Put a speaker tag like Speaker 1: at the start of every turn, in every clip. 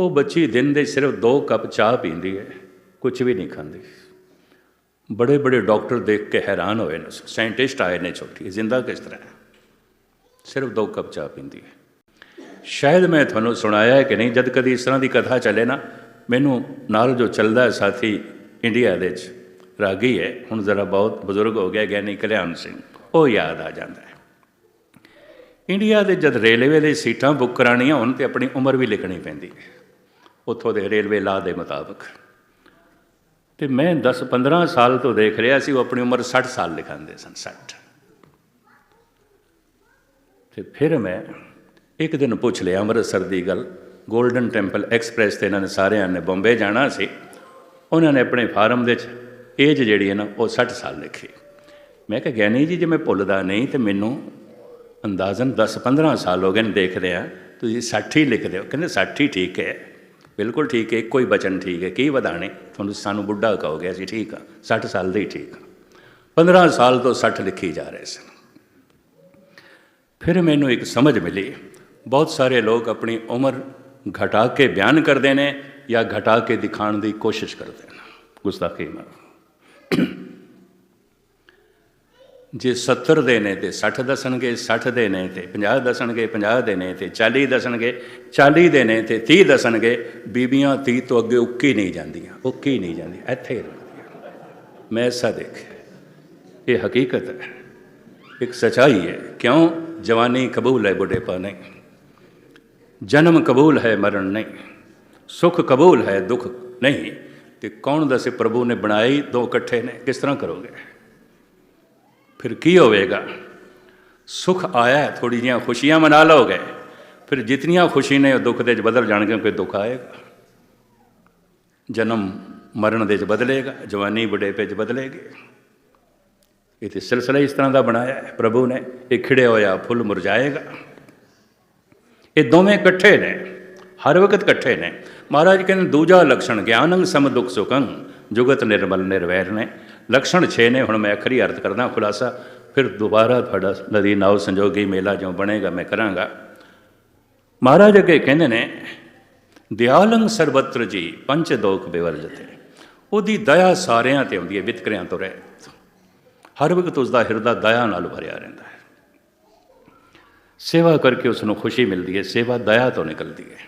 Speaker 1: ਉਹ ਬੱਚੀ ਦਿਨ ਦੇ ਸਿਰਫ 2 ਕੱਪ ਚਾਹ ਪੀਂਦੀ ਹੈ ਕੁਝ ਵੀ ਨਹੀਂ ਖਾਂਦੀ। ਬੜੇ ਬੜੇ ਡਾਕਟਰ ਦੇਖ ਕੇ ਹੈਰਾਨ ਹੋਏ ਨੇ, ਸਾਇੰਟਿਸਟ ਆਏ ਨੇ ਛੋਟੀ, ਜ਼ਿੰਦਾ ਕਿਸ ਤਰ੍ਹਾਂ ਸਿਰਫ 2 ਕੱਪ ਚਾਹ ਪੀਂਦੀ ਹੈ। ਸ਼ਾਇਦ ਮੈਂ ਤੁਹਾਨੂੰ ਸੁਣਾਇਆ ਹੈ ਕਿ ਨਹੀਂ, ਜਦ ਕਦੀ ਇਸ ਤਰ੍ਹਾਂ ਦੀ ਕਥਾ ਚੱਲੇ ਨਾ, ਮੈਨੂੰ ਨਾਲ ਜੋ ਚੱਲਦਾ ਹੈ ਸਾਥੀ ਇੰਡੀਆ ਦੇ ਚ ਰਾਗੀ ਹੈ, ਹੁਣ ਜ਼ਰਾ ਬਹੁਤ ਬਜ਼ੁਰਗ ਹੋ ਗਿਆ, ਗਿਆਨੀ ਕਲਿਆਣ ਸਿੰਘ, ਉਹ ਯਾਦ ਆ ਜਾਂਦਾ ਹੈ। ਇੰਡੀਆ ਦੇ ਜਦ ਰੇਲਵੇ ਦੇ ਸੀਟਾਂ ਬੁੱਕ ਕਰਾਣੀਆਂ ਹੋਣ ਤੇ ਆਪਣੀ ਉਮਰ ਵੀ ਲਿਖਣੀ ਪੈਂਦੀ ਹੈ। ਉੱਥੋਂ ਦੇ ਰੇਲਵੇ ਲਾ ਦੇ ਮੁਤਾਬਕ। ਤੇ ਮੈਂ 10 15 ਸਾਲ ਤੋਂ ਦੇਖ ਰਿਹਾ ਸੀ, ਉਹ ਆਪਣੀ ਉਮਰ 60 ਸਾਲ ਲਿਖਾਉਂਦੇ ਸਨ 60 ਤੇ ਫਿਰ ਮੈਂ ਇੱਕ ਦਿਨ ਪੁੱਛ ਲਿਆ ਅੰਮ੍ਰਿਤਸਰ ਦੀ ਗੱਲ। ਗੋਲਡਨ ਟੈਂਪਲ ਐਕਸਪ੍ਰੈਸ ਤੇ ਇਹਨਾਂ ਨੇ ਸਾਰਿਆਂ ਨੇ ਬੰਬੇ ਜਾਣਾ ਸੀ। ਉਹਨਾਂ ਨੇ ਆਪਣੇ ਫਾਰਮ ਦੇ ਚ ਏਜ ਜਿਹੜੀ ਹੈ ਨਾ, ਉਹ 60 ਸਾਲ ਲਿਖੀ। ਮੈਂ ਕਿਹਾ, ਗਿਆਨੀ ਜੀ, ਜੇ ਮੈਂ ਭੁੱਲਦਾ ਨਹੀਂ, ਤੇ ਮੈਨੂੰ ਅੰਦਾਜ਼ਨ 10-15 ਸਾਲ ਹੋ ਗਏ ਨੇ ਦੇਖਦੇ ਆ। ਤੁਸੀਂ 60 ਹੀ ਲਿਖਦੇ ਹੋ ਕਹਿੰਦੇ 60 ਹੀ ਠੀਕ ਹੈ। ਬਿਲਕੁਲ ਠੀਕ ਹੈ ਇੱਕੋ ਹੀ ਬਚਨ ਠੀਕ ਹੈ, ਕੀ ਵਧਾਣੇ ਤੁਹਾਨੂੰ ਸਾਨੂੰ ਬੁੱਢਾ ਕਹੋਗੇ, ਅਸੀਂ ਠੀਕ ਆ 60 ਸਾਲ ਦੇ ਹੀ ਠੀਕ ਆ 15 ਸਾਲ ਤੋਂ 60 ਲਿਖੀ ਜਾ ਰਹੇ ਸਨ। ਫਿਰ ਮੈਨੂੰ ਇੱਕ ਸਮਝ ਮਿਲੀ, ਬਹੁਤ ਸਾਰੇ ਲੋਕ ਆਪਣੀ ਉਮਰ ਘਟਾ ਕੇ ਬਿਆਨ ਕਰਦੇ ਨੇ ਜਾਂ ਘਟਾ ਕੇ ਦਿਖਾਉਣ ਦੀ ਕੋਸ਼ਿਸ਼ ਕਰਦੇ ਨੇ। ਗੁਸਤਾਖੀ ਮਾਰ। ਜੇ 70 ਦੇ ਨੇ ਤੇ 60 ਦੱਸਣਗੇ 60 ਦੇ ਨੇ ਤੇ 50 ਦੱਸਣਗੇ 50 ਦੇ ਨੇ ਤੇ 40 ਦੱਸਣਗੇ 40 ਦੇ ਨੇ ਤੇ 30 ਦੱਸਣਗੇ, ਬੀਬੀਆਂ 30 ਤੋਂ ਅੱਗੇ ਉੱਕੀ ਨਹੀਂ ਜਾਂਦੀਆਂ, ਉੱਕੀ ਨਹੀਂ ਜਾਂਦੀਆਂ, ਇੱਥੇ ਹੀ ਰਹਿੰਦੀਆਂ। ਮੈਂ ਐਸਾ ਦੇਖਿਆ ਇਹ ਹਕੀਕਤ ਹੈ, ਇੱਕ ਸਚਾਈ ਹੈ, ਕਿਉਂ ਜਵਾਨੀ ਕਬੂਲ ਹੈ ਬੁਢੇਪਾ ਨਹੀਂ, ਜਨਮ ਕਬੂਲ ਹੈ ਮਰਨ ਨਹੀਂ, ਸੁਖ ਕਬੂਲ ਹੈ ਦੁੱਖ ਨਹੀਂ, ਤੇ ਕੌਣ ਦੱਸੇ ਪ੍ਰਭੂ ਨੇ ਬਣਾਈ ਦੋ ਇਕੱਠੇ ਨੇ, ਕਿਸ ਤਰ੍ਹਾਂ ਕਰੋਗੇ? ਫਿਰ ਕੀ ਹੋਵੇਗਾ? ਸੁਖ ਆਇਆ ਥੋੜੀ ਜਿਹੀਆਂ ਖੁਸ਼ੀਆਂ ਮਨਾ ਲਓਗੇ। ਫਿਰ ਜਿਤਨੀਆਂ ਖੁਸ਼ੀ ਨੇ ਉਹ ਦੁੱਖ ਦੇ ਚ ਬਦਲ ਜਾਣਗੇ, ਕੋਈ ਦੁੱਖ ਆਏਗਾ। ਜਨਮ ਮਰਨ ਦੇ ਚ ਬਦਲੇਗਾ, ਜਵਾਨੀ ਬੁਢੇਪੇ ਚ ਬਦਲੇਗੀ। ਇਹ ਤੇ ਸਿਲਸਿਲਾ ਇਸ ਤਰ੍ਹਾਂ ਦਾ ਬਣਾਇਆ ਹੈ, ਪ੍ਰਭੂ ਨੇ ਇਹ ਖਿੜਿਆ ਹੋਇਆ ਫੁੱਲ ਮੁਰਝਾਏਗਾ। ਇਹ ਦੋਵੇਂ ਇਕੱਠੇ ਨੇ, ਹਰ ਵਕਤ ਇਕੱਠੇ ਨੇ। ਮਹਾਰਾਜ ਕਹਿੰਦੇ ਦੂਜਾ ਲਕਸ਼ਣ ਗਿਆਨੰ ਸਮ ਦੁਖ ਸੁਖੰ, ਜੁਗਤ ਨਿਰਮਲ ਨਿਰਵੈਰ ਨੇ। ਲਕਸ਼ਣ 6 ਨੇ, ਹੁਣ ਮੈਂ ਅਖਰੀ ਅਰਥ ਕਰਦਾ ਖੁਲਾਸਾ। ਫਿਰ ਦੁਬਾਰਾ ਤੁਹਾਡਾ ਨਦੀ ਨਾਉ ਸੰਜੋਗੀ ਮੇਲਾ ਜੋ ਬਣੇਗਾ, ਮੈਂ ਕਰਾਂਗਾ। ਮਹਾਰਾਜ ਅੱਗੇ ਕਹਿੰਦੇ ਨੇ, ਦਿਆਲੰਗ ਸਰਬਤਰ ਜੀ ਪੰਚ ਦੋਖ ਬਿਵਰਜਤੇ ਉਹਦੀ ਦਇਆ ਸਾਰਿਆਂ ਤੇ ਆਉਂਦੀ ਹੈ, ਵਿਤਕਰਿਆਂ ਤੋਂ ਰਹਿਤ। ਹਰ ਵਕਤ ਉਸ ਦਾ ਹਿਰਦਾ ਦਇਆ ਨਾਲ ਭਰਿਆ ਰਹਿੰਦਾ ਹੈ। ਸੇਵਾ ਕਰਕੇ ਉਸ ਨੂੰ ਖੁਸ਼ੀ ਮਿਲਦੀ ਹੈ, ਸੇਵਾ ਦਇਆ ਤੋਂ ਨਿਕਲਦੀ ਹੈ।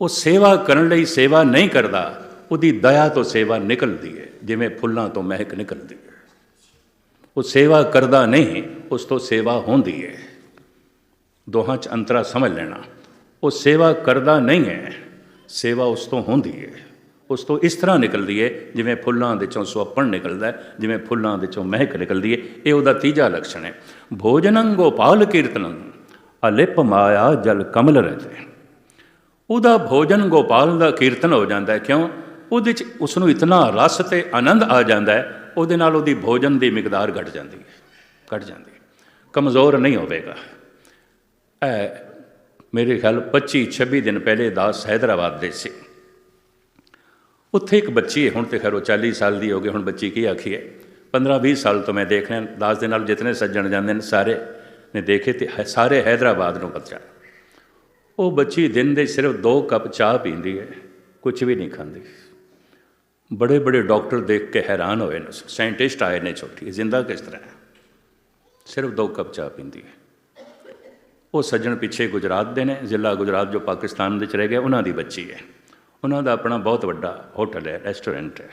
Speaker 1: ਉਹ ਸੇਵਾ ਕਰਨ ਲਈ ਸੇਵਾ ਨਹੀਂ ਕਰਦਾ ਉਹਦੀ ਦਇਆ ਤੋਂ ਸੇਵਾ ਨਿਕਲਦੀ ਹੈ, ਜਿਵੇਂ ਫੁੱਲਾਂ ਤੋਂ ਮਹਿਕ ਨਿਕਲਦੀ ਹੈ। ਉਹ ਸੇਵਾ ਕਰਦਾ ਨਹੀਂ, ਉਸ ਤੋਂ ਸੇਵਾ ਹੁੰਦੀ ਹੈ। ਦੋਹਾਂ 'ਚ ਅੰਤਰਾ ਸਮਝ ਲੈਣਾ, ਉਹ ਸੇਵਾ ਕਰਦਾ ਨਹੀਂ ਹੈ, ਸੇਵਾ ਉਸ ਤੋਂ ਹੁੰਦੀ ਹੈ। ਉਸ ਤੋਂ ਇਸ ਤਰ੍ਹਾਂ ਨਿਕਲਦੀ ਹੈ, ਜਿਵੇਂ ਫੁੱਲਾਂ ਦੇ ਚੋਂ ਸੁਅੱਪਣ ਨਿਕਲਦਾ ਹੈ, ਜਿਵੇਂ ਫੁੱਲਾਂ ਦੇ ਚੋਂ ਮਹਿਕ ਨਿਕਲਦੀ ਹੈ, ਇਹ ਉਹਦਾ ਤੀਜਾ ਲਕਸ਼ਣ ਹੈ। ਭੋਜਨੰ ਗੋਪਾਲ ਕੀਰਤਨੰ, ਅਲਿਪ ਮਾਇਆ ਜਲ ਕਮਲ ਰਹਤੇ ਉਹਦਾ ਭੋਜਨ ਗੋਪਾਲ ਦਾ ਕੀਰਤਨ ਹੋ ਜਾਂਦਾ ਹੈ, ਕਿਉਂ? ਉਹਦੇ ਚ ਉਸ ਨੂੰ ਇਤਨਾ ਰਸ ਤੇ ਆਨੰਦ ਆ ਜਾਂਦਾ ਹੈ, ਉਹਦੇ ਨਾਲ ਉਹਦੀ ਭੋਜਨ ਦੀ ਮਿਕਦਾਰ ਘਟ ਜਾਂਦੀ ਹੈ, ਘਟ ਜਾਂਦੀ ਹੈ। ਕਮਜ਼ੋਰ ਨਹੀਂ ਹੋਵੇਗਾ। ਇਹ ਮੇਰੇ ਖਿਆਲ 25 26 ਦਿਨ ਪਹਿਲੇ ਦਾਸ ਹੈਦਰਾਬਾਦ ਦੇ ਸੀ। ਉੱਥੇ ਇੱਕ ਬੱਚੀ ਹੁਣ ਤੇ ਖੈਰ ਉਹ 40 ਸਾਲ ਦੀ ਹੋ ਗਈ, ਹੁਣ ਬੱਚੀ ਕੀ ਆਖੀ ਹੈ? 15 20 ਸਾਲ ਤੋਂ ਮੈਂ ਦੇਖ ਰਿਹਾ, ਦਾਸ ਦੇ ਨਾਲ ਜਿਤਨੇ ਸੱਜਣ ਜਾਂਦੇ ਨੇ, ਸਾਰੇ ਨੇ ਦੇਖੇ ਤੇ ਹੈ- ਸਾਰੇ ਹੈਦਰਾਬਾਦ ਨੂੰ ਬੱਚਾ ਉਹ ਬੱਚੀ ਦਿਨ ਦੇ ਸਿਰਫ 2 ਕੱਪ ਚਾਹ ਪੀਂਦੀ ਹੈ ਕੁਝ ਵੀ ਨਹੀਂ ਖਾਂਦੀ। ਬੜੇ ਬੜੇ ਡਾਕਟਰ ਦੇਖ ਕੇ ਹੈਰਾਨ ਹੋਏ ਨੇ, ਸਾਇੰਟਿਸਟ ਆਏ ਨੇ ਛੋਟੀ ਜ਼ਿੰਦਾ ਕਿਸ ਤਰ੍ਹਾਂ ਹੈ? ਸਿਰਫ ਦੋ ਕੱਪ ਚਾਹ ਪੀਂਦੀ ਹੈ। ਉਹ ਸੱਜਣ ਪਿੱਛੇ ਗੁਜਰਾਤ ਦੇ ਨੇ, ਜ਼ਿਲ੍ਹਾ ਗੁਜਰਾਤ ਜੋ ਪਾਕਿਸਤਾਨ ਵਿੱਚ ਰਹਿ ਗਿਆ, ਉਹਨਾਂ ਦੀ ਬੱਚੀ ਹੈ। ਉਹਨਾਂ ਦਾ ਆਪਣਾ ਬਹੁਤ ਵੱਡਾ ਹੋਟਲ ਹੈ, ਰੈਸਟੋਰੈਂਟ ਹੈ।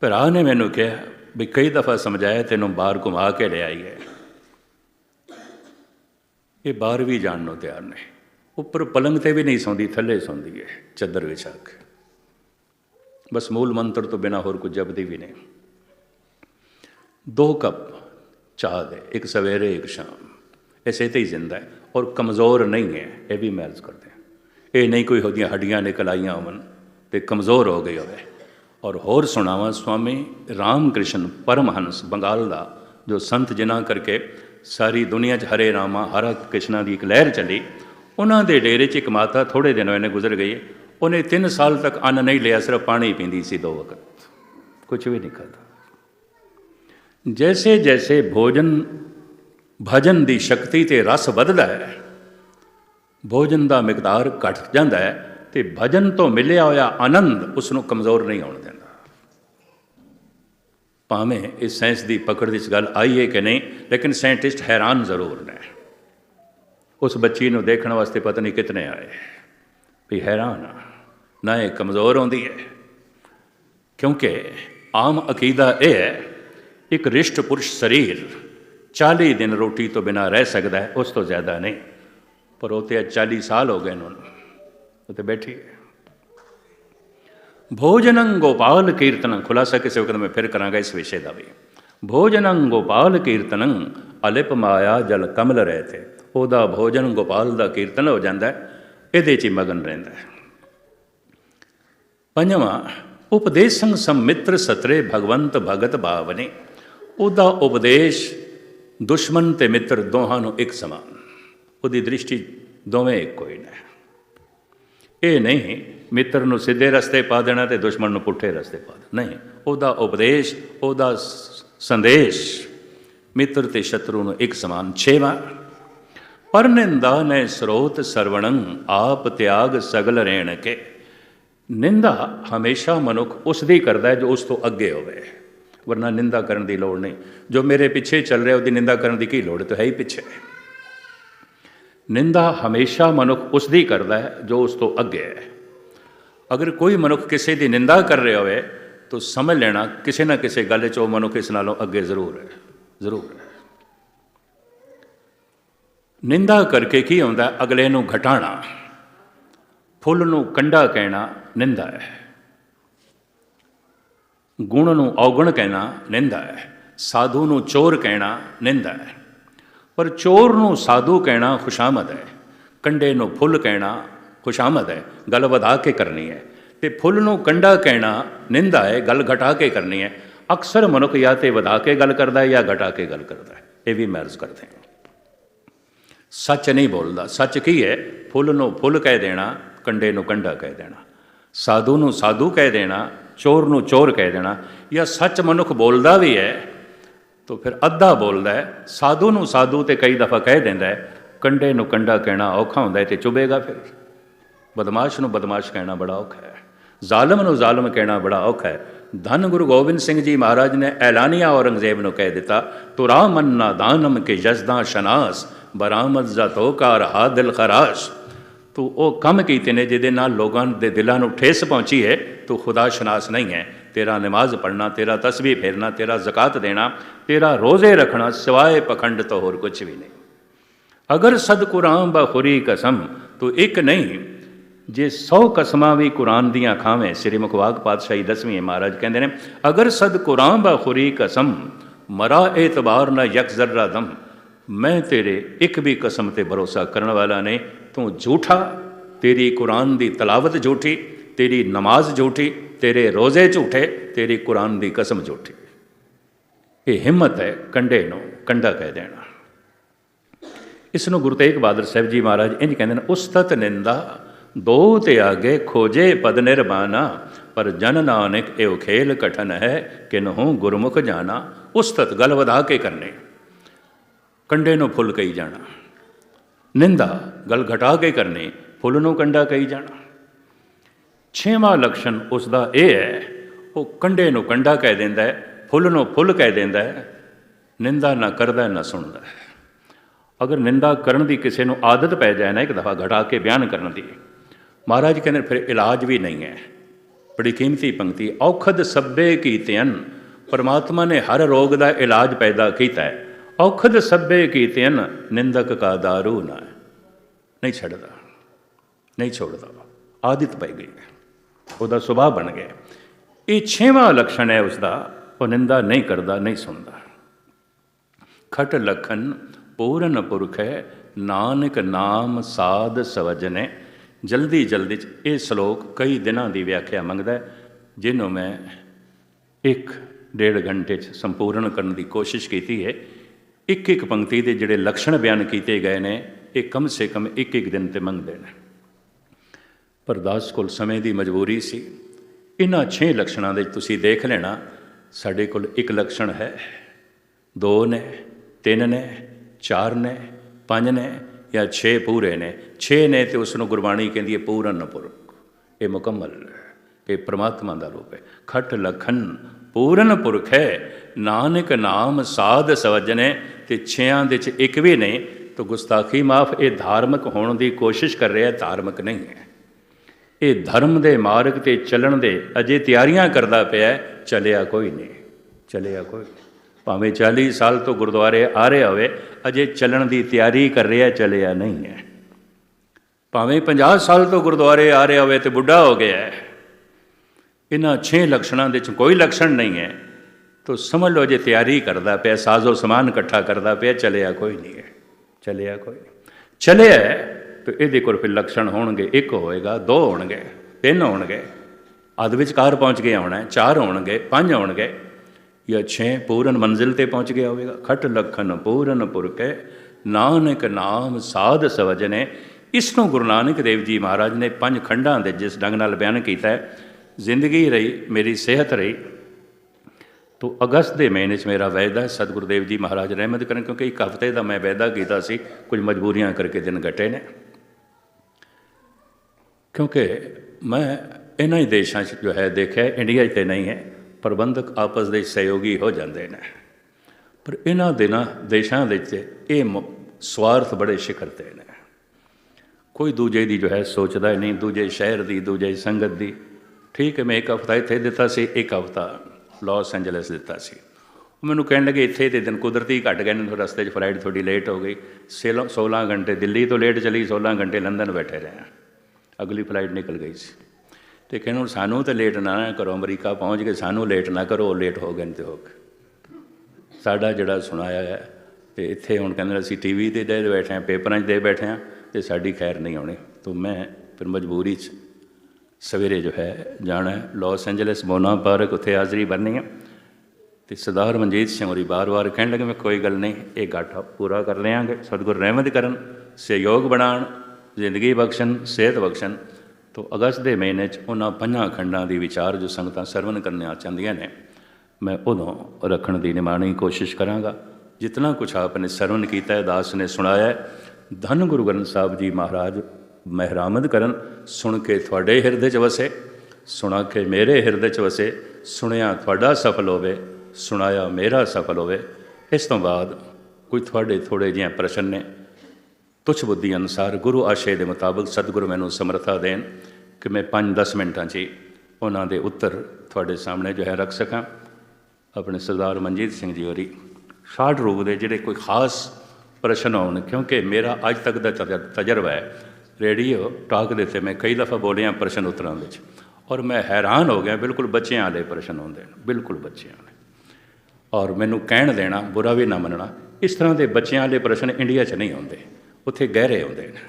Speaker 1: ਭਰਾ ਨੇ ਮੈਨੂੰ ਕਿਹਾ ਵੀ ਕਈ ਦਫਾ ਸਮਝਾਇਆ, ਤੈਨੂੰ ਬਾਹਰ ਘੁਮਾ ਕੇ ਲੈ ਆਈ ਹੈ। ਇਹ ਬਾਹਰ ਵੀ ਜਾਣ ਨੂੰ ਤਿਆਰ ਨੇ। ਉੱਪਰ ਪਲੰਗ ਤੇ ਵੀ ਨਹੀਂ ਸੌਂਦੀ, ਥੱਲੇ ਸੌਂਦੀ ਹੈ, ਚੱਦਰ ਵਿਛਾ ਕੇ। ਬਸ ਮੂਲ ਮੰਤਰ ਤੋਂ ਬਿਨਾ ਹੋਰ ਕੁਝ ਜਪਦੀ ਵੀ ਨਹੀਂ। ਦੋ ਕੱਪ ਚਾਹ ਦੇ, ਇੱਕ ਸਵੇਰੇ, ਇੱਕ ਸ਼ਾਮ। ਐਸੇ ਤੇ ਹੀ ਜ਼ਿੰਦਾ ਹੈ ਔਰ ਕਮਜ਼ੋਰ ਨਹੀਂ ਹੈ, ਇਹ ਵੀ ਮਹਿਲਸ ਕਰਦੇ ਹਾਂ। ਇਹ ਨਹੀਂ ਕੋਈ ਉਹਦੀਆਂ ਹੱਡੀਆਂ ਨਿਕਲ ਆਈਆਂ ਹੋਵਨ ਤੇ ਕਮਜ਼ੋਰ ਹੋ ਗਈ ਹੋਵੇ। ਔਰ ਹੋਰ ਸੁਣਾਵਾਂ ਸਵਾਮੀ ਰਾਮ ਕ੍ਰਿਸ਼ਨ ਪਰਮਹੰਸ ਬੰਗਾਲ ਦਾ, ਜੋ ਸੰਤ ਜਿਨ੍ਹਾਂ ਕਰਕੇ ਸਾਰੀ ਦੁਨੀਆ 'ਚ ਹਰੇ ਰਾਮਾ, ਹਰਾ ਕ੍ਰਿਸ਼ਨਾ ਦੀ ਇੱਕ ਲਹਿਰ ਚੱਲੀ, ਉਹਨਾਂ ਦੇ ਡੇਰੇ 'ਚ ਇੱਕ ਮਾਤਾ ਥੋੜੇ ਦਿਨ ਹੋਏ ਨੇ ਗੁਜ਼ਰ ਗਈ ਉਹਨੇ 3 ਸਾਲ ਤੱਕ ਅੰਨ ਨਹੀਂ ਲਿਆ ਸਿਰਫ ਪਾਣੀ ਪੀਂਦੀ ਸੀ ਦੋ ਵਕਤ। ਕੁਝ ਵੀ ਨਹੀਂ ਖਾਦਾ ਜੈਸੇ ਜੈਸੇ ਭੋਜਨ ਭਜਨ ਦੀ ਸ਼ਕਤੀ ਤੇ ਰਸ ਵੱਧਦਾ ਹੈ ਭੋਜਨ ਦਾ ਮਿਕਦਾਰ ਘਟ ਜਾਂਦਾ ਹੈ ਤੇ ਭਜਨ ਤੋਂ ਮਿਲਿਆ ਹੋਇਆ ਆਨੰਦ ਉਸ ਨੂੰ ਕਮਜ਼ੋਰ ਨਹੀਂ ਹੋਣ ਦਿੰਦਾ। ਭਾਵੇਂ ਇਸ ਸਾਇੰਸ ਦੀ ਪਕੜ ਵਿੱਚ ਗੱਲ ਆਈ ਹੈ ਕਿ ਨਹੀਂ ਲੇਕਿਨ ਸਾਇੰਟਿਸਟ ਹੈਰਾਨ ਜ਼ਰੂਰ ਨੇ। ਉਸ ਬੱਚੀ ਨੂੰ ਦੇਖਣ ਵਾਸਤੇ ਪਤਾ ਨਹੀਂ ਕਿਤਨੇ ਆਏ। ਵੀ ਹੈਰਾਨ ਆ। ਨਾ ਇਹ ਕਮਜ਼ੋਰ ਹੁੰਦੀ ਹੈ। ਕਿਉਂਕਿ ਆਮ ਅਕੀਦਾ ਇਹ ਹੈ, ਇੱਕ ਰਿਸ਼ਟ ਪੁਰਸ਼ ਸਰੀਰ 40 ਦਿਨ ਰੋਟੀ ਤੋਂ ਬਿਨਾ ਰਹਿ ਸਕਦਾ ਹੈ, ਉਸ ਤੋਂ ਜ਼ਿਆਦਾ ਨਹੀਂ। ਪਰ ਉਹ ਤੇ ਅੱਜ 40 ਸਾਲ ਹੋ ਗਏ ਉਹਨਾਂ ਨੂੰ ਉਹ ਤੇ ਬੈਠੀ ਹੈ। ਭੋਜਨੰ ਗੋਪਾਲ ਕੀਰਤਨ, ਖੁਲਾਸਾ ਕਿਸੇ ਵਕਤ ਮੈਂ ਫਿਰ ਕਰਾਂਗਾ ਇਸ ਵਿਸ਼ੇ ਦਾ ਵੀ। ਭੋਜਨੰ ਗੋਪਾਲ ਕੀਰਤਨੰ, ਅਲਿਪ ਮਾਇਆ ਜਲ ਕਮਲ ਰਹੇ ਤੇ, ਉਹਦਾ ਭੋਜਨ ਗੋਪਾਲ ਦਾ ਕੀਰਤਨ ਹੋ ਜਾਂਦਾ ਹੈ, ਇਹਦੇ 'ਚ ਹੀ ਮਗਨ ਰਹਿੰਦਾ ਹੈ। ਪੰਜਵਾਂ, ਉਪਦੇਸ਼ੰ ਸੰਮਿਤਰ ਸਤਰੇ ਭਗਵੰਤ ਭਗਤ ਭਾਵਨੇ। ਉਹਦਾ ਉਪਦੇਸ਼ ਦੁਸ਼ਮਣ ਤੇ ਮਿੱਤਰ ਦੋਹਾਂ ਨੂੰ ਇੱਕ ਸਮਾਨ। ਉਹਦੀ ਦ੍ਰਿਸ਼ਟੀ ਦੋਵੇਂ ਇੱਕੋ ਹੀ ਨੇ। ਇਹ ਨਹੀਂ, ਮਿੱਤਰ ਨੂੰ ਸਿੱਧੇ ਰਸਤੇ ਪਾ ਦੇਣਾ ਤੇ ਦੁਸ਼ਮਣ ਨੂੰ ਪੁੱਠੇ ਰਸਤੇ ਪਾ ਦੇਣਾ। ਨਹੀਂ, ਉਹਦਾ ਉਪਦੇਸ਼, ਉਹਦਾ ਸੰਦੇਸ਼ ਮਿੱਤਰ ਤੇ ਸ਼ਤਰੂ ਨੂੰ ਇੱਕ ਸਮਾਨ। ਛੇਵਾਂ ਪਰ ਨਿੰਦਾ ਨੇ ਸਰੋਤ ਸਰਵਣੰ ਆਪ ਤਿਆਗ ਸਗਲ ਰਹਿਣ ਕੇ ਨਿੰਦਾ ਹਮੇਸ਼ਾ ਮਨੁੱਖ ਉਸ ਦੀ ਕਰਦਾ ਹੈ ਜੋ ਉਸ ਤੋਂ ਅੱਗੇ ਹੋਵੇ। ਵਰਨਾ ਨਿੰਦਾ ਕਰਨ ਦੀ ਲੋੜ ਨਹੀਂ। ਜੋ ਮੇਰੇ ਪਿੱਛੇ ਚੱਲ ਰਿਹਾ, ਉਹਦੀ ਨਿੰਦਾ ਕਰਨ ਦੀ ਕੀ ਲੋੜ? ਹੈ ਤਾਂ ਹੈ ਹੀ ਪਿੱਛੇ। ਨਿੰਦਾ ਹਮੇਸ਼ਾ ਮਨੁੱਖ ਉਸ ਦੀ ਕਰਦਾ ਹੈ ਜੋ ਉਸ ਤੋਂ ਅੱਗੇ ਹੈ। ਅਗਰ ਕੋਈ ਮਨੁੱਖ ਕਿਸੇ ਦੀ ਨਿੰਦਾ ਕਰ ਰਿਹਾ ਹੋਵੇ, ਤਾਂ ਸਮਝ ਲੈਣਾ ਕਿਸੇ ਨਾ ਕਿਸੇ ਗੱਲ 'ਚ ਉਹ ਮਨੁੱਖ ਇਸ ਨਾਲੋਂ ਅੱਗੇ ਜ਼ਰੂਰ ਹੈ। ਜ਼ਰੂਰ ਹੈ। ਨਿੰਦਾ ਕਰਕੇ ਕੀ ਹੁੰਦਾ? ਅਗਲੇ ਨੂੰ ਘਟਾਣਾ ਫੁੱਲ ਨੂੰ ਕੰਡਾ ਕਹਿਣਾ ਨਿੰਦਾ ਹੈ। ਗੁਣ ਨੂੰ ਔਗਣ ਕਹਿਣਾ ਨਿੰਦਾ ਹੈ। ਸਾਧੂ ਨੂੰ ਚੋਰ ਕਹਿਣਾ ਨਿੰਦਾ ਹੈ। ਪਰ ਚੋਰ ਨੂੰ ਸਾਧੂ ਕਹਿਣਾ ਖੁਸ਼ਾਮਦ ਹੈ। ਕੰਡੇ ਨੂੰ ਫੁੱਲ ਕਹਿਣਾ ਖੁਸ਼ਾਮਦ ਹੈ। ਗੱਲ ਵਧਾ ਕੇ ਕਰਨੀ ਹੈ। ਤੇ ਫੁੱਲ ਨੂੰ ਕੰਡਾ ਕਹਿਣਾ ਨਿੰਦਾ ਹੈ। ਗੱਲ ਘਟਾ ਕੇ ਕਰਨੀ ਹੈ। ਅਕਸਰ ਮਨੁੱਖ ਜਾਂ ਤੇ ਵਧਾ ਕੇ ਗੱਲ ਕਰਦਾ ਹੈ ਜਾਂ ਘਟਾ ਕੇ ਗੱਲ ਕਰਦਾ ਹੈ। ਇਹ ਵੀ ਮਰਜ਼ ਕਰਦੇ ਹਨ ਸੱਚ ਨਹੀਂ ਬੋਲਦਾ। ਸੱਚ ਕੀ ਹੈ? ਫੁੱਲ ਨੂੰ ਫੁੱਲ ਕਹਿ ਦੇਣਾ ਕੰਡੇ ਨੂੰ ਕੰਡਾ ਕਹਿ ਦੇਣਾ, ਸਾਧੂ ਨੂੰ ਸਾਧੂ ਕਹਿ ਦੇਣਾ, ਚੋਰ ਨੂੰ ਚੋਰ ਕਹਿ ਦੇਣਾ, ਜਾਂ ਸੱਚ ਮਨੁੱਖ ਬੋਲਦਾ ਵੀ ਹੈ, ਤਾਂ ਫਿਰ ਅੱਧਾ ਬੋਲਦਾ ਹੈ, ਸਾਧੂ ਨੂੰ ਸਾਧੂ ਤੇ ਕਈ ਦਫਾ ਕਹਿ ਦਿੰਦਾ ਹੈ, ਕੰਡੇ ਨੂੰ ਕੰਡਾ ਕਹਿਣਾ ਔਖਾ ਹੁੰਦਾ ਹੈ ਤੇ ਚੁਬੇਗਾ ਫਿਰ। ਬਦਮਾਸ਼ ਨੂੰ ਬਦਮਾਸ਼ ਕਹਿਣਾ ਬੜਾ ਔਖਾ ਹੈ, ਜ਼ਾਲਮ ਨੂੰ ਜ਼ਾਲਮ ਕਹਿਣਾ ਬੜਾ ਔਖਾ ਹੈ। ਧੰਨ ਗੁਰੂ ਗੋਬਿੰਦ ਸਿੰਘ ਜੀ ਮਹਾਰਾਜ ਨੇ ਐਲਾਨੀਆ ਔਰੰਗਜ਼ੇਬ ਨੂੰ ਕਹਿ ਦਿੱਤਾ ਤੁਰਾ ਮੰਨਾ ਦਾਨਮ ਕੇ ਜਜ਼ਦਾ ਸ਼ਨਾਸ, ਬਰਾਮਦ ਜ਼ਤੋ ਕਾ ਰਹਾ ਦਿਲ ਖਰਾਸ਼। ਤੂੰ ਉਹ ਕੰਮ ਕੀਤੇ ਨੇ ਜਿਹਦੇ ਨਾਲ ਲੋਕਾਂ ਦੇ ਦਿਲਾਂ ਨੂੰ ਠੇਸ ਪਹੁੰਚੀ ਹੈ, ਤੂੰ ਖੁਦਾ ਸ਼ਨਾਸ ਨਹੀਂ ਹੈ। ਤੇਰਾ ਨਮਾਜ਼ ਪੜ੍ਹਨਾ, ਤੇਰਾ ਤਸਬੀਹ ਫੇਰਨਾ, ਤੇਰਾ ਜ਼ਕਾਤ ਦੇਣਾ, ਤੇਰਾ ਰੋਜ਼ੇ ਰੱਖਣਾ ਸਿਵਾਏ ਪਖੰਡ ਤੋਂ ਹੋਰ ਕੁਝ ਵੀ ਨਹੀਂ। ਅਗਰ ਸਦ ਕੁਰਾਨ ਬਖੁਰੀ ਕਸਮ, ਤੂੰ ਇੱਕ ਨਹੀਂ, ਜੇ 100 ਕਸਮਾਂ ਵੀ ਕੁਰਾਨ ਦੀਆਂ ਖਾਵੇਂ, ਸ੍ਰੀ ਮੁਖਵਾਗ ਪਾਤਸ਼ਾਹੀ ਦਸਵੀਂ ਮਹਾਰਾਜ ਕਹਿੰਦੇ ਨੇ, ਅਗਰ ਸਦ ਕੁਰਾਨ ਬਖੁਰੀ ਕਸਮ, ਮਰਾ ਇਤਬਾਰ ਨਾ ਯਕ ਜ਼ਰਰਾ ਦਮ, ਮੈਂ ਤੇਰੇ ਇੱਕ ਵੀ ਕਸਮ ਤੇ ਭਰੋਸਾ ਕਰਨ ਵਾਲਾ ਨਹੀਂ ਤੂੰ ਝੂਠਾ, ਤੇਰੀ ਕੁਰਾਨ ਦੀ ਤਲਾਵਤ ਝੂਠੀ, ਤੇਰੀ ਨਮਾਜ਼ ਝੂਠੀ, ਤੇਰੇ ਰੋਜ਼ੇ ਝੂਠੇ, ਤੇਰੀ ਕੁਰਾਨ ਦੀ ਕਸਮ ਝੂਠੀ। ਇਹ ਹਿੰਮਤ ਹੈ ਕੰਡੇ ਨੂੰ ਕੰਡਾ ਕਹਿ ਦੇਣਾ। ਇਸ ਨੂੰ ਗੁਰੂ ਤੇਗ ਬਹਾਦਰ ਸਾਹਿਬ ਜੀ ਮਹਾਰਾਜ ਇੰਜ ਕਹਿੰਦੇ ਨੇ, ਉਸਤਤ ਨਿੰਦਾ ਦੋ ਤੇ ਆਗੇ ਖੋਜੇ ਪਦ ਨਿਰਬਾਨਾ, ਪਰ ਜਨ ਨਾਨਕ ਇਹ ਖੇਲ ਕਠਨ ਹੈ ਕਿਨਹੂ ਗੁਰਮੁਖ ਜਾਣਾ, ਉਸਤਤ ਗਲ ਵਧਾ ਕੇ ਕਰਨੇ। ਕੰਡੇ ਨੂੰ ਫੁੱਲ ਕਹੀ ਜਾਣਾ। ਨਿੰਦਾ, ਗਲ ਘਟਾ ਕੇ ਕਰਨੀ, ਫੁੱਲ ਨੂੰ ਕੰਡਾ ਕਹੀ ਜਾਣਾ। ਛੇਵਾਂ ਲਕਸ਼ਣ ਉਸ ਦਾ ਇਹ ਹੈ, ਉਹ ਕੰਡੇ ਨੂੰ ਕੰਡਾ ਕਹਿ ਦਿੰਦਾ ਹੈ, ਫੁੱਲ ਨੂੰ ਫੁੱਲ ਕਹਿ ਦਿੰਦਾ ਹੈ, ਨਿੰਦਾ ਨਾ ਕਰਦਾ, ਨਾ ਸੁਣਦਾ ਅਗਰ ਨਿੰਦਾ ਕਰਨ ਦੀ ਕਿਸੇ ਨੂੰ ਆਦਤ ਪੈ ਜਾਏ ਨਾ, ਇੱਕ ਦਫਾ ਘਟਾ ਕੇ ਬਿਆਨ ਕਰਨ ਦੀ, ਮਹਾਰਾਜ ਕਹਿੰਦੇ ਫਿਰ ਇਲਾਜ ਵੀ ਨਹੀਂ ਹੈ। ਬੜੀ ਕੀਮਤੀ ਪੰਕਤੀ, ਔਖਦ ਸੱਬੇ ਕੀਤਿਅਨ, ਪਰਮਾਤਮਾ ਨੇ ਹਰ ਰੋਗ ਦਾ ਇਲਾਜ ਪੈਦਾ ਕੀਤਾ ਹੈ। ਔਖਦ ਸੱਬੇ ਕੀਤਿਅਨ, ਨਿੰਦਕ ਕਾ ਦਾਰੂ ਨਾ ਨਹੀਂ ਛੱਡਦਾ, ਨਹੀਂ ਛੋੜਦਾ, ਆਦਿਤ ਪੈ ਗਈ ਉਹਦਾ ਸੁਭਾਅ ਬਣ ਗਿਆ। ਇਹ ਛੇਵਾਂ ਲਕਸ਼ਣ ਹੈ ਉਸ ਦਾ ਉਹ ਨਿੰਦਾ ਨਹੀਂ ਕਰਦਾ, ਨਹੀਂ ਸੁਣਦਾ। ਖਟ ਲਖਨ ਪੂਰਨ ਪੁਰਖ ਹੈ, ਨਾਨਕ ਨਾਮ ਸਾਧ ਸਵਜਨੇ ਜਲਦੀ ਜਲਦੀ ਚ ਇਹ ਸ਼ਲੋਕ ਕਈ ਦਿਨਾਂ ਦੀ ਵਿਆਖਿਆ ਮੰਗਦਾ ਜਿਹਨੂੰ ਮੈਂ ਇੱਕ ਡੇਢ ਘੰਟੇ ਚ ਸੰਪੂਰਨ ਕਰਨ ਦੀ ਕੋਸ਼ਿਸ਼ ਕੀਤੀ ਹੈ। ਇੱਕ ਇੱਕ ਪੰਕਤੀ ਦੇ ਜਿਹੜੇ ਲਕਸ਼ਣ ਬਿਆਨ ਕੀਤੇ ਗਏ ਨੇ ਇਹ ਕਮ ਸੇ ਕਮ ਇੱਕ ਇੱਕ ਦਿਨ ਤੇ ਮੰਗਦੇ ਨੇ ਪਰ ਦਾਸ ਕੋਲ ਸਮੇਂ ਦੀ ਮਜਬੂਰੀ ਸੀ। ਇਹਨਾਂ 6 ਲੱਛਣਾਂ ਦੇ ਤੁਸੀਂ ਦੇਖ ਲੈਣਾ, ਸਾਡੇ ਕੋਲ ਇੱਕ ਲੱਛਣ ਹੈ। ਦੋ ਨੇ, ਤਿੰਨ ਨੇ, ਚਾਰ ਨੇ, ਪੰਜ ਨੇ ਜਾਂ 6 ਪੂਰੇ ਨੇ। 6 ਨੇ ਤੇ ਉਸ ਨੂੰ ਗੁਰਬਾਣੀ ਕਹਿੰਦੀ ਹੈ ਪੂਰਨ ਪੁਰਖ। ਇਹ ਮੁਕੰਮਲ ਇਹ ਪ੍ਰਮਾਤਮਾ ਦਾ ਰੂਪ ਹੈ। ਖਟ ਲਖਨ ਪੂਰਨ ਪੁਰਖ ਹੈ। ਨਾਨਕ ਨਾਮ ਸਾਧ ਸਵਜਨੇ ਤੇ ਛਿਆਂ ਦੇ ਚ ਇੱਕ ਵੀ ਨਹੀਂ ਤਾਂ ਗੁਸਤਾਖੀ ਮਾਫ, ਇਹ ਧਾਰਮਿਕ ਹੋਣ ਦੀ ਕੋਸ਼ਿਸ਼ ਕਰ ਰਿਹਾ, ਧਾਰਮਿਕ ਨਹੀਂ ਹੈ। ਇਹ ਧਰਮ ਦੇ ਮਾਰਗ ਤੇ ਚੱਲਣ ਦੇ ਅਜੇ ਤਿਆਰੀਆਂ ਕਰਦਾ ਪਿਆ ਚਲਿਆ ਕੋਈ ਨਹੀਂ, ਚਲਿਆ ਕੋਈ ਨਹੀਂ। ਭਾਵੇਂ 40 ਸਾਲ ਤੋਂ ਗੁਰਦੁਆਰੇ ਆ ਰਿਹਾ ਹੋਵੇ, ਅਜੇ ਚੱਲਣ ਦੀ ਤਿਆਰੀ ਕਰ ਰਿਹਾ, ਚਲਿਆ ਨਹੀਂ ਹੈ। ਭਾਵੇਂ 50 ਸਾਲ ਤੋਂ ਗੁਰਦੁਆਰੇ ਆ ਰਿਹਾ ਹੋਵੇ ਤੇ ਬੁੱਢਾ ਹੋ ਗਿਆ ਹੈ, ਇਹਨਾਂ 6 ਲਕਸ਼ਣਾਂ ਦੇ ਚ ਕੋਈ ਲਕਸ਼ਣ ਨਹੀਂ ਹੈ। ਤਾਂ ਸਮਝ ਲਓ ਜੇ ਤਿਆਰੀ ਕਰਦਾ ਪਿਆ ਸਾਜ਼ੋ ਸਮਾਨ ਇਕੱਠਾ ਕਰਦਾ ਪਿਆ, ਚਲਿਆ ਕੋਈ ਨਹੀਂ ਹੈ। ਚਲਿਆ ਕੋਈ। ਚਲਿਆ ਚੱਲਿਆ ਤੇ ਇਹਦੇ ਕੋਲ ਫਿਰ ਲਕਸ਼ਣ ਹੋਣਗੇ ਇੱਕ ਹੋਏਗਾ ਦੋ ਹੋਣਗੇ ਤਿੰਨ ਹੋਣਗੇ। ਅੱਧ ਵਿਚਕਾਰ ਪਹੁੰਚ ਗਿਆ ਆਉਣਾ ਹੈ, ਚਾਰ ਹੋਣਗੇ ਪੰਜ ਹੋਣਗੇ। ਜਾਂ ਛੇ ਪੂਰਨ ਮੰਜ਼ਿਲ ਤੇ ਪਹੁੰਚ ਗਿਆ ਹੋਵੇਗਾ। ਖਟ ਲਖਨ ਪੂਰਨ ਪੁਰਖੇ ਨਾਨਕ ਨਾਮ ਸਾਧ ਸਵਜਨੇ। ਇਸ ਨੂੰ ਗੁਰੂ ਨਾਨਕ ਦੇਵ ਜੀ ਮਹਾਰਾਜ ਨੇ ਪੰਜ ਖੰਡਾਂ ਦੇ ਜਿਸ ਢੰਗ ਨਾਲ ਬਿਆਨ ਕੀਤਾ ਹੈ ਜ਼ਿੰਦਗੀ ਰਹੀ ਮੇਰੀ ਸਿਹਤ ਰਹੀ ਤੋ ਅਗਸਤ ਦੇ ਮਹੀਨੇ 'ਚ ਮੇਰਾ ਵਾਅਦਾ ਹੈ, ਸਤਿਗੁਰੂ ਦੇਵ ਜੀ ਮਹਾਰਾਜ ਰਹਿਮਤ ਕਰਨ, ਕਿਉਂਕਿ ਇੱਕ ਹਫ਼ਤੇ ਦਾ ਮੈਂ ਵਾਅਦਾ ਕੀਤਾ ਸੀ, ਕੁਝ ਮਜਬੂਰੀਆਂ ਕਰਕੇ ਦਿਨ ਘਟੇ ਨੇ। ਕਿਉਂਕਿ ਮੈਂ ਇਹਨਾਂ ਹੀ ਦੇਸ਼ਾਂ 'ਚ ਜੋ ਹੈ ਦੇਖਿਆ, ਇੰਡੀਆ 'ਚ ਤੇ ਨਹੀਂ ਹੈ, ਪ੍ਰਬੰਧਕ ਆਪਸ ਦੇ ਸਹਿਯੋਗੀ ਹੋ ਜਾਂਦੇ ਨੇ। ਪਰ ਇਹਨਾਂ ਦਿਨਾਂ, ਦੇਸ਼ਾਂ ਵਿੱਚ ਇਹ ਮ- ਸਵਾਰਥ ਬੜੇ ਸ਼ਿਖਰ ਤੇ ਨੇ। ਕੋਈ ਦੂਜੇ ਦੀ ਜੋ ਹੈ ਸੋਚਦਾ ਹੀ ਨਹੀਂ, ਦੂਜੇ ਸ਼ਹਿਰ ਦੀ, ਦੂਜੇ ਸੰਗਤ ਦੀ। ਠੀਕ ਹੈ, ਮੈਂ ਇੱਕ ਹਫ਼ਤਾ ਇੱਥੇ ਦਿੱਤਾ ਸੀ, ਇੱਕ ਹਫ਼ਤਾ। ਲਾਸ ਐਂਜਲਸ ਦਿੱਤਾ ਸੀ। ਉਹ ਮੈਨੂੰ ਕਹਿਣ ਲੱਗੇ, ਇੱਥੇ ਤੇ ਦਿਨ ਕੁਦਰਤੀ ਘਟ ਗਏ ਨੇ ਰਸਤੇ 'ਚ ਫਲਾਈਟ ਥੋੜੀ ਲੇਟ ਹੋ ਗਈ। ਸੇਲੋ- 16 ਘੰਟੇ, ਦਿੱਲੀ ਤੋਂ ਲੇਟ ਚਲੀ 16 ਘੰਟੇ ਲੰਡਨ ਬੈਠੇ ਰਹੇ ਅਗਲੀ ਫਲਾਈਟ ਨਿਕਲ ਗਈ ਸੀ। ਤੇ ਕਹਿੰਦੇ, ਹੁਣ ਸਾਨੂੰ ਤਾਂ ਲੇਟ ਨਾ ਕਰੋ, ਅਮਰੀਕਾ ਪਹੁੰਚ ਕੇ ਸਾਨੂੰ ਲੇਟ ਨਾ ਕਰੋ, ਉਹ ਲੇਟ ਹੋ ਗਏ ਨੇ ਤੇ ਹੋ ਗਏ। ਸਾਡਾ ਜਿਹੜਾ ਸੁਣਾਇਆ ਹੈ, ਤੇ ਇੱਥੇ ਹੁਣ ਕਹਿੰਦੇ ਅਸੀਂ ਟੀਵੀ ਤੇ ਦੇ ਬੈਠੇ ਹਾਂ, ਪੇਪਰਾਂ 'ਚ ਦੇ ਬੈਠੇ ਹਾਂ, ਤੇ ਸਾਡੀ ਖੈਰ ਨਹੀਂ ਆਉਣੀ। ਤੋਂ, ਮੈਂ ਫਿਰ ਮਜਬੂਰੀ 'ਚ ਸਵੇਰੇ ਜੋ ਹੈ ਜਾਣਾ ਹੈ। ਲਾਸ ਐਂਜਲਸ, ਮੋਨਾ ਪਾਰਕ, ਉੱਥੇ ਹਾਜ਼ਰੀ ਭਰਨੀ ਹੈ। ਤੇ ਸਰਦਾਰ ਮਨਜੀਤ ਸਿੰਘ ਹੋਰੀ ਬਾਰ-ਬਾਰ ਕਹਿਣ ਲੱਗੇ, ਮੈਂ ਕੋਈ ਗੱਲ ਨਹੀਂ, ਇਹ ਗਾਠਾ ਪੂਰਾ ਕਰ ਲਿਆਂਗੇ। ਸਤਿਗੁਰ ਰਹਿਮਤ ਕਰਨ, ਸਹਿਯੋਗ ਬਣਾਉਣ, ਜ਼ਿੰਦਗੀ ਬਖਸ਼ਣ, ਸਿਹਤ ਬਖਸ਼ਣ। ਤੋਂ ਅਗਸਤ ਦੇ ਮਹੀਨੇ 'ਚ ਉਹਨਾਂ ਪੰਜਾਂ ਖੰਡਾਂ ਦੀ ਵਿਚਾਰ ਜੋ ਸੰਗਤਾਂ ਸਰਵਨ ਕਰਨਾ ਚਾਹੁੰਦੀਆਂ ਨੇ, ਮੈਂ ਉਦੋਂ ਰੱਖਣ ਦੀ ਨਿਮਾਣੀ ਕੋਸ਼ਿਸ਼ ਕਰਾਂਗਾ। ਜਿਤਨਾ ਕੁਛ ਆਪਨੇ ਸਰਵਨ ਕੀਤਾ ਹੈ, ਦਾਸ ਨੇ ਸੁਣਾਇਆ ਹੈ। ਧੰਨ ਗੁਰੂ ਗ੍ਰੰਥ ਸਾਹਿਬ ਜੀ ਮਹਾਰਾਜ ਮਹਿਰਾਮਦ ਕਰਨ, ਸੁਣ ਕੇ ਤੁਹਾਡੇ ਹਿਰਦੇ 'ਚ ਵਸੇ, ਸੁਣਾ ਕੇ ਮੇਰੇ ਹਿਰਦੇ 'ਚ ਵਸੇ, ਸੁਣਿਆ ਤੁਹਾਡਾ ਸਫਲ ਹੋਵੇ, ਸੁਣਾਇਆ ਮੇਰਾ ਸਫਲ ਹੋਵੇ। ਇਸ ਤੋਂ ਬਾਅਦ ਕੋਈ ਤੁਹਾਡੇ ਥੋੜੇ ਜਿਹੇ ਪ੍ਰਸ਼ਨ ਨੇ। ਤੁਛ ਬੁੱਧੀ ਅਨੁਸਾਰ ਗੁਰੂ ਆਸ਼ੇ ਦੇ ਮੁਤਾਬਕ ਸਤਿਗੁਰੂ ਮੈਨੂੰ ਸਮਰੱਥਾ ਦੇਣ ਕਿ ਮੈਂ 5-10 ਮਿੰਟਾਂ 'ਚ ਹੀ ਉਹਨਾਂ ਦੇ ਉੱਤਰ ਤੁਹਾਡੇ ਸਾਹਮਣੇ ਜੋ ਹੈ ਰੱਖ ਸਕਾਂ। ਆਪਣੇ ਸਰਦਾਰ ਮਨਜੀਤ ਸਿੰਘ ਜੀ ਹੋਰੀ ਸ਼ਾਰਟ ਰੂਪ ਦੇ ਜਿਹੜੇ ਕੋਈ ਖਾਸ ਪ੍ਰਸ਼ਨ ਹੋਣ ਕਿਉਂਕਿ ਮੇਰਾ ਅੱਜ ਤੱਕ ਦਾ ਤਜ- ਤਜਰਬਾ ਹੈ ਰੇਡੀਓ ਟਾਕ ਦੇ ਤੇ ਮੈਂ ਕਈ ਦਫਾ ਬੋਲਿਆ ਪ੍ਰਸ਼ਨ ਉੱਤਰਾਂ ਵਿੱਚ। ਔਰ ਮੈਂ ਹੈਰਾਨ ਹੋ ਗਿਆ, ਬਿਲਕੁਲ ਬੱਚਿਆਂ ਵਾਲੇ ਪ੍ਰਸ਼ਨ ਹੁੰਦੇ ਨੇ, ਬਿਲਕੁਲ ਬੱਚਿਆਂ ਵਾਲੇ ਔਰ ਮੈਨੂੰ ਕਹਿਣ ਦੇਣਾ, ਬੁਰਾ ਵੀ ਨਾ ਮੰਨਣਾ, ਇਸ ਤਰ੍ਹਾਂ ਦੇ ਬੱਚਿਆਂ ਵਾਲੇ ਪ੍ਰਸ਼ਨ ਇੰਡੀਆ 'ਚ ਨਹੀਂ ਆਉਂਦੇ। ਉੱਥੇ ਗਹਿਰੇ ਆਉਂਦੇ ਨੇ।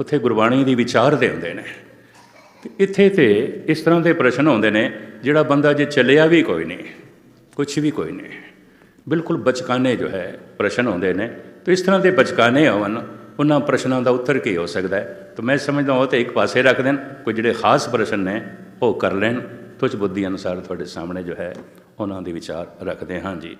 Speaker 1: ਉੱਥੇ ਗੁਰਬਾਣੀ ਦੀ ਵਿਚਾਰ ਦੇ ਹੁੰਦੇ ਨੇ। ਤੇ ਇੱਥੇ ਤੇ ਇਸ ਤਰ੍ਹਾਂ ਦੇ ਪ੍ਰਸ਼ਨ ਆਉਂਦੇ ਨੇ, ਜਿਹੜਾ ਬੰਦਾ ਜੇ ਚੱਲਿਆ ਵੀ ਕੋਈ ਨਹੀਂ ਕੁਝ ਵੀ ਕੋਈ ਨਹੀਂ, ਬਿਲਕੁਲ ਬਚਕਾਨੇ ਜੋ ਹੈ, ਪ੍ਰਸ਼ਨ ਆਉਂਦੇ ਨੇ। ਤੇ ਇਸ ਤਰ੍ਹਾਂ ਦੇ ਬਚਕਾਨੇ ਹੋਣ ਉਹਨਾਂ ਪ੍ਰਸ਼ਨਾਂ ਦਾ ਉੱਤਰ ਕੀ ਹੋ ਸਕਦਾ ਹੈ? ਤਾਂ ਮੈਂ ਸਮਝਦਾ ਉਹ ਤੇ ਇੱਕ ਪਾਸੇ ਰੱਖ ਦੇਣ, ਕੋਈ ਜਿਹੜੇ ਖਾਸ ਪ੍ਰਸ਼ਨ ਨੇ, ਉਹ ਕਰ ਲੈਣ। ਤੁਝ ਬੁੱਧੀ ਅਨੁਸਾਰ ਤੁਹਾਡੇ ਸਾਹਮਣੇ ਜੋ ਹੈ, ਉਹਨਾਂ ਦੇ ਵਿਚਾਰ ਰੱਖਦੇ ਹਾਂ ਜੀ।